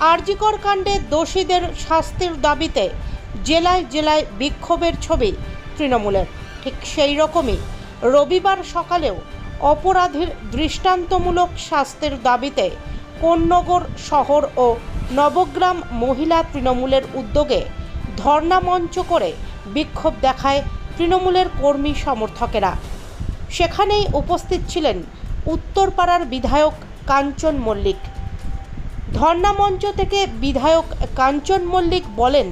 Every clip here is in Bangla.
আরজিকর কাণ্ডে দোষীদের শাস্তির দাবিতে জেলায় জেলায় বিক্ষোভের ছবি তৃণমূলের। ঠিক সেই রকমই রবিবার সকালেও অপরাধীর দৃষ্টান্তমূলক শাস্তির দাবিতে কোন্নগর শহর ও নবগ্রাম মহিলা তৃণমূলের উদ্যোগে ধর্ণা মঞ্চ করে বিক্ষোভ দেখায় তৃণমূলের কর্মী সমর্থকেরা। সেখানেই উপস্থিত ছিলেন উত্তরপাড়ার বিধায়ক কাঞ্চন মল্লিক। ধর্ণা মঞ্চ থেকে বিধায়ক কাঞ্চন মল্লিক বলেন,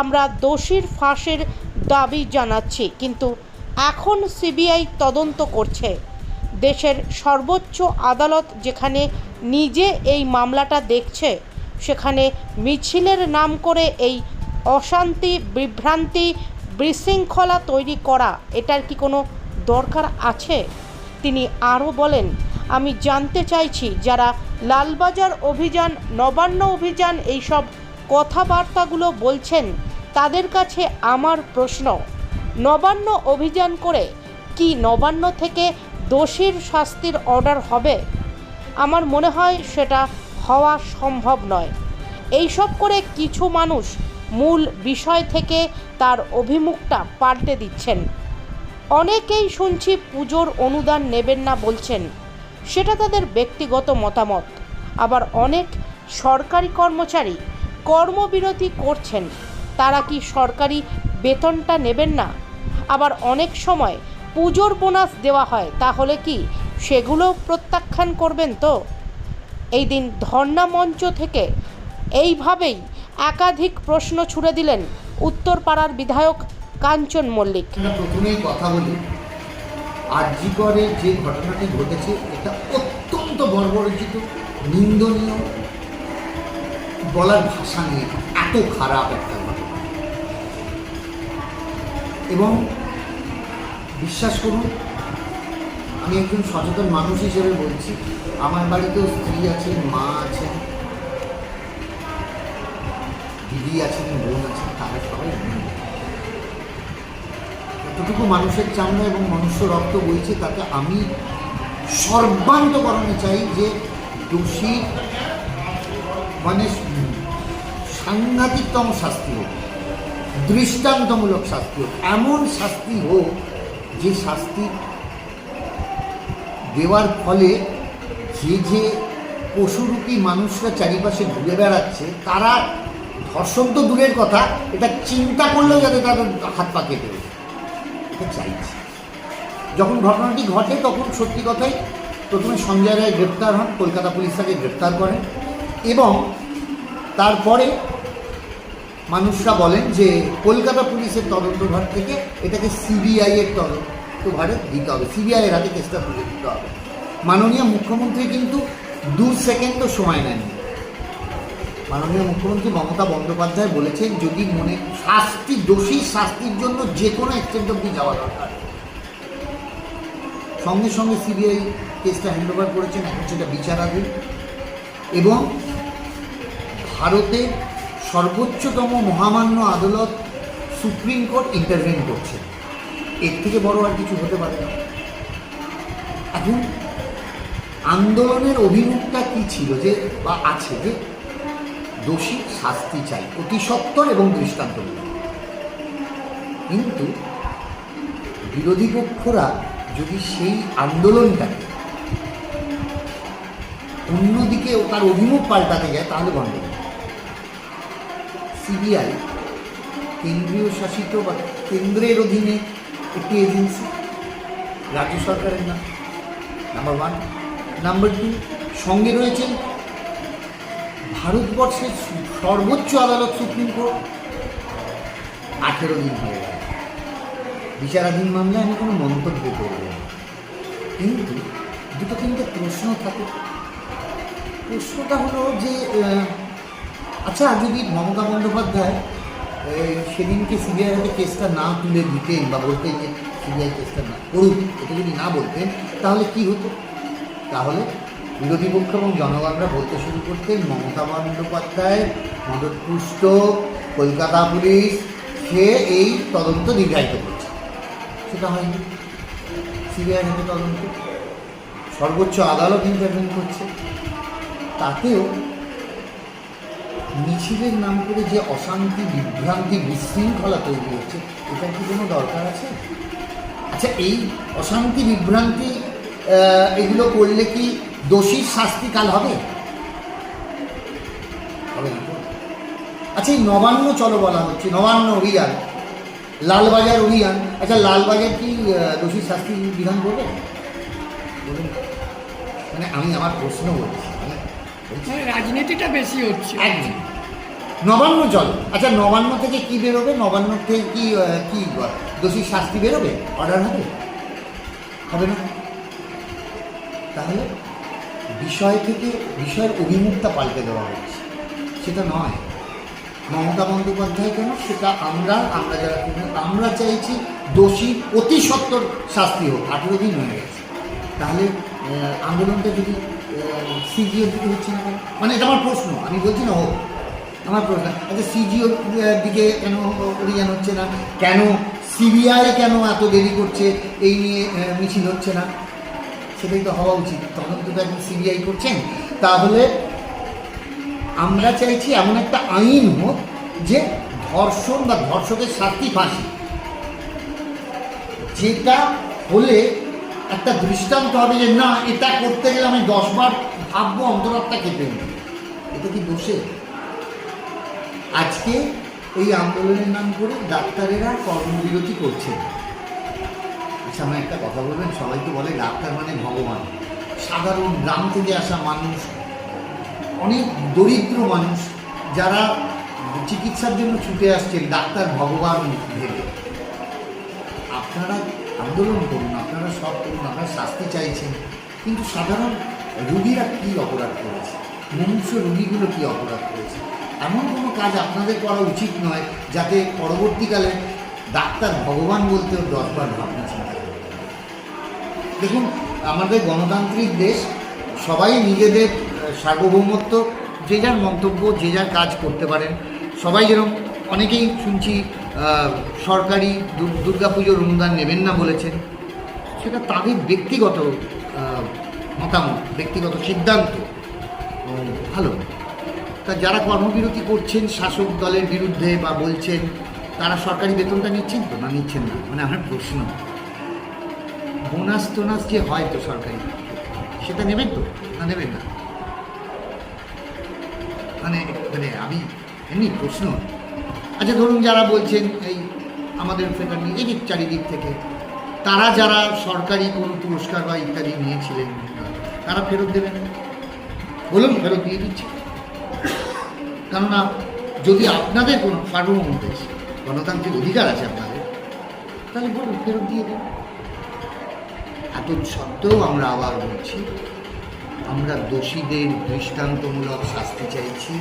আমরা দোষীর ফাঁসের দাবি জানাচ্ছি, কিন্তু এখন সিবিআই তদন্ত করছে। দেশের সর্বোচ্চ আদালত যেখানে নিজে এই মামলাটা দেখছে, সেখানে মিছিলের নাম করে এই অশান্তি, বিভ্রান্তি, বিশৃঙ্খলা তৈরি করা, এটার কি কোনো দরকার আছে? তিনি আরও বলেন, আমি জানতে চাইছি যারা লালবাজার অভিযান, নবান্ন অভিযান, এইসব কথাবার্তাগুলো বলছেন তাদের কাছে আমার প্রশ্ন। নবান্ন অভিযান করে কি নবান্ন থেকে দোষীর শাস্তির অর্ডার হবে? আমার মনে হয় সেটা হওয়া সম্ভব নয়। এইসব করে কিছু মানুষ মূল বিষয় থেকে তার অভিমুখটা পাল্টে দিচ্ছেন। অনেকেই শুনছি পুজোর অনুদান নেবেন না বলছেন। সেটা তাদের ব্যক্তিগত মতামত। আবার অনেক সরকারি কর্মচারী কর্মবিরতি করছেন। তারা কি সরকারি বেতনটা নেবেন না? আবার অনেক সময় পুজোর বোনাস দেওয়া হয়, তাহলে কি সেগুলো প্রত্যাখ্যান করবেন তো? এই দিন ধর্ণা মঞ্চ থেকে এইভাবেই একাধিক প্রশ্ন ছুড়ে দিলেন উত্তরপাড়ার বিধায়ক কাঞ্চন মল্লিক। প্রথমেই কথা বলি আরজিকরে যে ঘটনাটি ঘটেছে, এটা অত্যন্ত বর্বরচিত। নিন্দনীয়। বলার ভাষা নিয়ে এত খারাপ একটা ঘটনা। এবং বিশ্বাস করুন, আমি একজন সচেতন মানুষ হিসেবে বলছি, আমার বাড়িতেও স্ত্রী আছেন মা আছেন, দিদি আছেন, বোন আছেন, তারা সবাই নেই যতটুকু মানুষের চামড়া এবং মনুষ্য রক্ত বইছে, তাতে আমি সর্বান্তকরণে চাই যে দোষী মানে সাংঘাতিকতম শাস্তি হোক, দৃষ্টান্তমূলক শাস্তি হোক, এমন শাস্তি হোক যে শাস্তি দেওয়ার ফলে যে যে পশুরূপী মানুষরা চারিপাশে ঘুরে বেড়াচ্ছে, তারা ধর্ষণ তো দূরের কথা, এটা চিন্তা করলেও যাতে তাদের হাত পা কেটে চাইছি। যখন ঘটনাটি ঘটে, তখন সত্যি কথাই প্রথমে সঞ্জয় রায় গ্রেপ্তার হন, কলকাতা পুলিশ তাকে গ্রেপ্তার করেন এবং তারপরে মানুষরা বলেন যে কলকাতা পুলিশের তদন্তভার থেকে এটাকে সিবিআইয়ের তদন্তভারে দিতে হবে সিবিআইয়ের হাতে কেসটা তুলে দিতে হবে। মাননীয় মুখ্যমন্ত্রী কিন্তু দু সেকেন্ডও সময় নেননি মাননীয় মুখ্যমন্ত্রী মমতা বন্দ্যোপাধ্যায় বলেছেন, যদি মনে শাস্তি, দোষী শাস্তির জন্য যে কোনো এক্সটেন্ট অব্দি যাওয়া দরকার। সঙ্গে সঙ্গে সিবিআই কেসটা হ্যান্ড ওভার করেছেন, এখন সেটা বিচারাধীন। এবং ভারতে সর্বোচ্চতম মহামান্য আদালত সুপ্রিম কোর্ট ইন্টারভেন করছে। এর থেকে বড় আর কিছু হতে পারে না। এখন আন্দোলনের অভিমুখটা কি ছিল যে, বা আছে যে, দোষী শাস্তি চাই, অতি সত্বর এবং দৃষ্টান্তমূলক। কিন্তু বিরোধী পক্ষরা যদি সেই আন্দোলনটাকে অন্যদিকে তার অভিমুখ পাল্টাতে যায়, তাহলে গণ্ডগোল সিবিআই কেন্দ্রীয় শাসিত বা কেন্দ্রের অধীনে একটি এজেন্সি, রাজ্য সরকারের নাম নাম্বার ওয়ান নাম্বার টু সঙ্গে রয়েছেন ভারতবর্ষের সর্বোচ্চ আদালত সুপ্রিম কোর্ট। আঠেরো দিন হয়ে গেল। বিচারাধীন মামলায় আমি কোনো মন্তব্য করব না। কিন্তু দুটো তিনটে প্রশ্ন থাকে। প্রশ্নটা হলো যে আচ্ছা যদি মমতা বন্দ্যোপাধ্যায় সেদিনকে সিবিআই হাতে কেসটা না তুলে দিতেন বা বলতেন যে সিবিআই কেসটা না করুক, এটা যদি না বলতেন, তাহলে কি হতো? তাহলে বিরোধী পক্ষ এবং জনগণরা বলতে শুরু করতেন, মমতা বন্দ্যোপাধ্যায়, মদতপুষ্ট, কলকাতা পুলিশ, সে এই তদন্ত দীর্ঘায়িত করছে সেটা হয়নি। সিবিআই হাতে তদন্ত। সর্বোচ্চ আদালত ইন্টারভেন করছে। তাতেও মিছিলের নাম করে যে অশান্তি, বিভ্রান্তি, বিশৃঙ্খলা তৈরি হচ্ছে, এটার কি কোনো দরকার আছে? আচ্ছা এই অশান্তি, বিভ্রান্তি এগুলো করলে কি দোষীর শাস্তি কাল হবে? হবে আচ্ছা এই নবান্ন চলো বলা হচ্ছে, নবান্ন অভিযান। লালবাজার অভিযান। আচ্ছা লালবাজার কি দোষীর শাস্তি বিধান করবে? মানে আমি আমার প্রশ্ন বলছি মানে মানে রাজনীতিটা বেশি হচ্ছে। একদম। নবান্ন চল আচ্ছা নবান্ন থেকে কি বেরোবে? নবান্ন থেকে কি কি দোষীর শাস্তি বেরোবে? অর্ডার হবে? হবে না। তাহলে বিষয় থেকে বিষয়ের অভিমুখটা পাল্টে দেওয়া হচ্ছে। সেটা নয়। মমতা বন্দ্যোপাধ্যায় কেন? সেটা আমরা আমরা যারা আমরা চাইছি দোষী অতি সত্তর শাস্তি হোক, আঠেরো দিন হয়ে গেছে। তাহলে আন্দোলনটা যদি সিজিওর দিকে হচ্ছে না? মানে এটা আমার প্রশ্ন, আমি বলছি না হোক, আমার প্রশ্ন। আচ্ছা সিজিওর দিকে কেন অভিযান হচ্ছে না? কেন সিবিআই কেন এত দেরি করছে? এই নিয়ে মিছিল হচ্ছে না? সেটাই তো হওয়া উচিত। তদন্তটা একজন সিবিআই করছেন। তাহলে আমরা চাইছি এমন একটা আইন হোক যে ধর্ষণ বা ধর্ষকের শাস্তি ফাঁসি। যেটা হলে একটা দৃষ্টান্ত হবে যে, না, এটা করতে গেলে আমি দশবার ভাববো, অন্তরাত্মা কেঁপে এটা কি দোষে? আজকে এই আন্দোলনের নাম করে ডাক্তারেরা কর্মবিরতি করছে আচ্ছা আমার একটা কথা বলবেন? সবাই তো বলে ডাক্তার মানে ভগবান। সাধারণ গ্রাম থেকে আসা মানুষ অনেক দরিদ্র মানুষ যারা চিকিৎসার জন্য ছুটে আসছেন, ডাক্তার ভগবান ভেবে। আপনারা আন্দোলন করুন, আপনারা সব করুন, আপনারা শাস্তি চাইছেন, কিন্তু সাধারণ রুগীরা কী অপরাধ করেছে? মনুষ্য রুগীগুলো কী অপরাধ করেছে? এমন কোনো কাজ আপনাদের করা উচিত নয় যাতে পরবর্তীকালে ডাক্তার ভগবান বলতেও দশবার ভাবনা চিন্তা দেখুন, আমাদের গণতান্ত্রিক দেশ, সবাই নিজেদের সার্বভৌমত্ব, যে যার মন্তব্য, যে যার কাজ করতে পারেন। সবাই যেরকম অনেকেই শুনছি সরকারি দুর্গাপুজোর অনুদান নেবেন না বলেছেন। সেটা তাদের ব্যক্তিগত মতামত, ব্যক্তিগত সিদ্ধান্ত। ভালো। তা যারা কর্মবিরতি করছেন, শাসক দলের বিরুদ্ধে বা বলছেন, তারা সরকারি বেতনটা নিচ্ছেন তো? না, নিচ্ছেন না। মানে আমার প্রশ্ন বোনাস টোনাস যে হয় তো সরকারি, সেটা নেবেন তো? না, নেবেন না? মানে মানে আমি এমনি প্রশ্ন আচ্ছা ধরুন যারা বলছেন এই আমাদের এই যে চারিদিক থেকে, তারা যারা সরকারি কোনো পুরস্কার বা ইত্যাদি নিয়েছিলেন, তারা ফেরত দেবেন? বলুন, ফেরত দিয়ে দিচ্ছে। কেননা যদি আপনাদের কোনো সার্বভৌম দেশ, গণতান্ত্রিক অধিকার আছে আপনাদের, তাহলে বলুন, ফেরত দিয়ে দেবেন এত সত্ত্বেও আমরা আবার বলছি আমরা দোষীদের দৃষ্টান্তমূলক শাস্তি চাইছি।